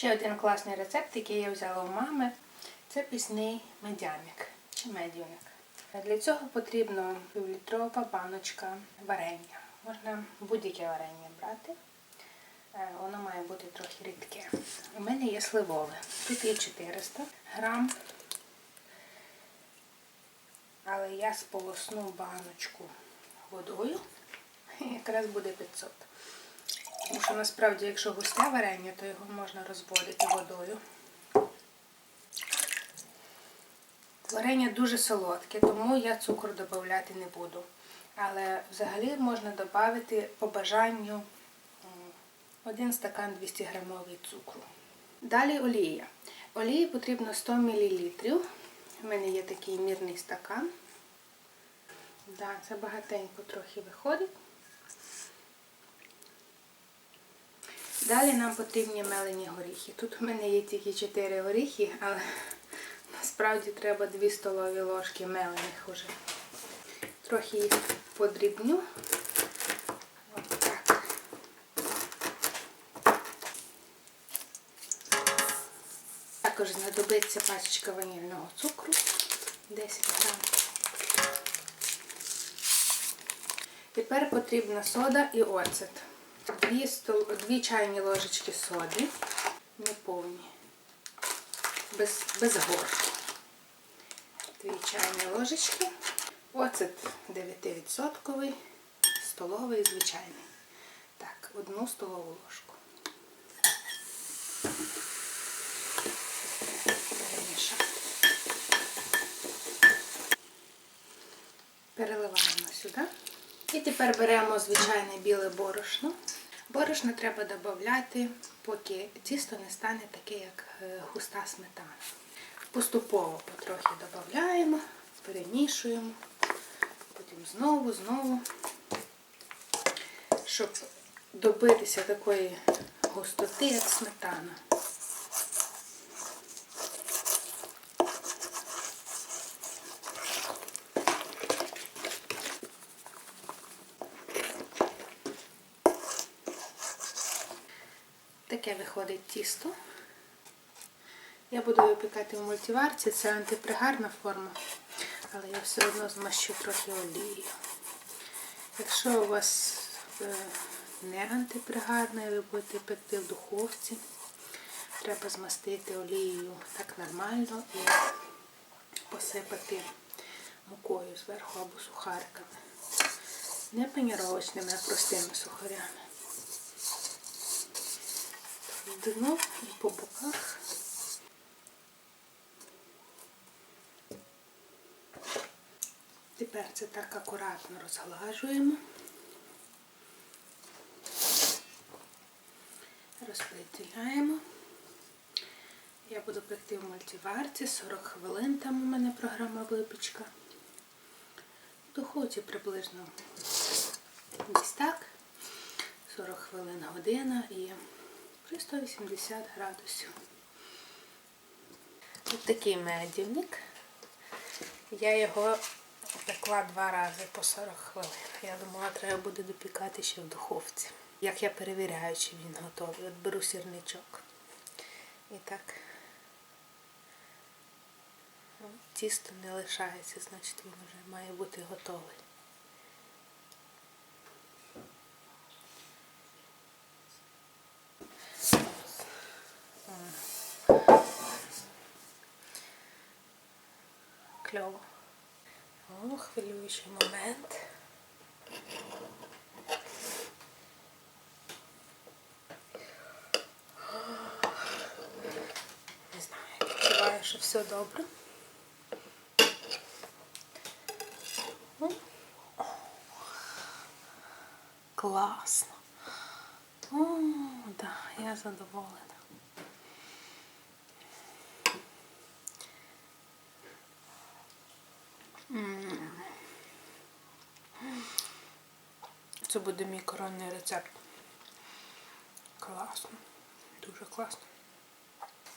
Ще один класний рецепт, який я взяла у мами, це пісний медяник чи медівник. Для цього потрібно півлітрова баночка варення. Можна будь-яке варення брати. Е, Воно має бути трохи рідке. У мене є сливове. Тут є 400 грам. Але я сполосну баночку водою. і Якраз буде 500. Тому що насправді, якщо густе варення, то його можна розводити водою. Варення дуже солодке, тому я цукор додати не буду. Але взагалі можна додати по бажанню один стакан 200 грамовий цукру. Далі олія. Олії потрібно 100 мл. У мене є такий мірний стакан. Да, це багатенько трохи виходить. Далі нам потрібні мелені горіхи. Тут у мене є тільки 4 горіхи, але насправді треба 2 столові ложки мелених уже. Трохи їх подрібню. От так. Також знадобиться пачечка ванільного цукру 10 грам. Тепер потрібна сода і оцет. Дві, стол... Дві чайні ложечки соди, неповні, без, без горки. Дві чайні ложечки. Оцет 9%, столовий звичайний. Так, одну столову ложку. Переливаємо сюди. І тепер беремо звичайне біле борошно. Борошно треба додати, поки тісто не стане таке, як е, густа сметана. Поступово потрохи додаємо, перемішуємо, потім знову, знову, щоб добитися такої густоти, як сметана. Таке виходить тісто. Я буду випікати в мультиварці, це антипригарна форма, але я все одно змащу трохи олією. Якщо у вас е, не антипригарна ви будете пекти в духовці, треба змастити олією так нормально і посипати мукою зверху або сухариками. Не паніровочними, а простими сухарями дно і по боках. Тепер це так акуратно розглажуємо, розподіляємо. Я буду пекти в мультиварці 40 хвилин, там у мене програма випічка. В духовці приблизно десь так. 40 хвилин година і при 180 градусів. Ось такий медівник. Я його пекла два рази по 40 хвилин. Я думала, треба буде допікати ще в духовці. Як я перевіряю, чи він готовий. От беру сірничок. І так ну, тісто не лишається, значить він вже має бути готовий. Кльово. О, хвилюючий момент. Не знаю, як відчуваю, що все добре. Класно. О, да, я задоволена. Це буде мій коронний рецепт. Класно. Дуже класно.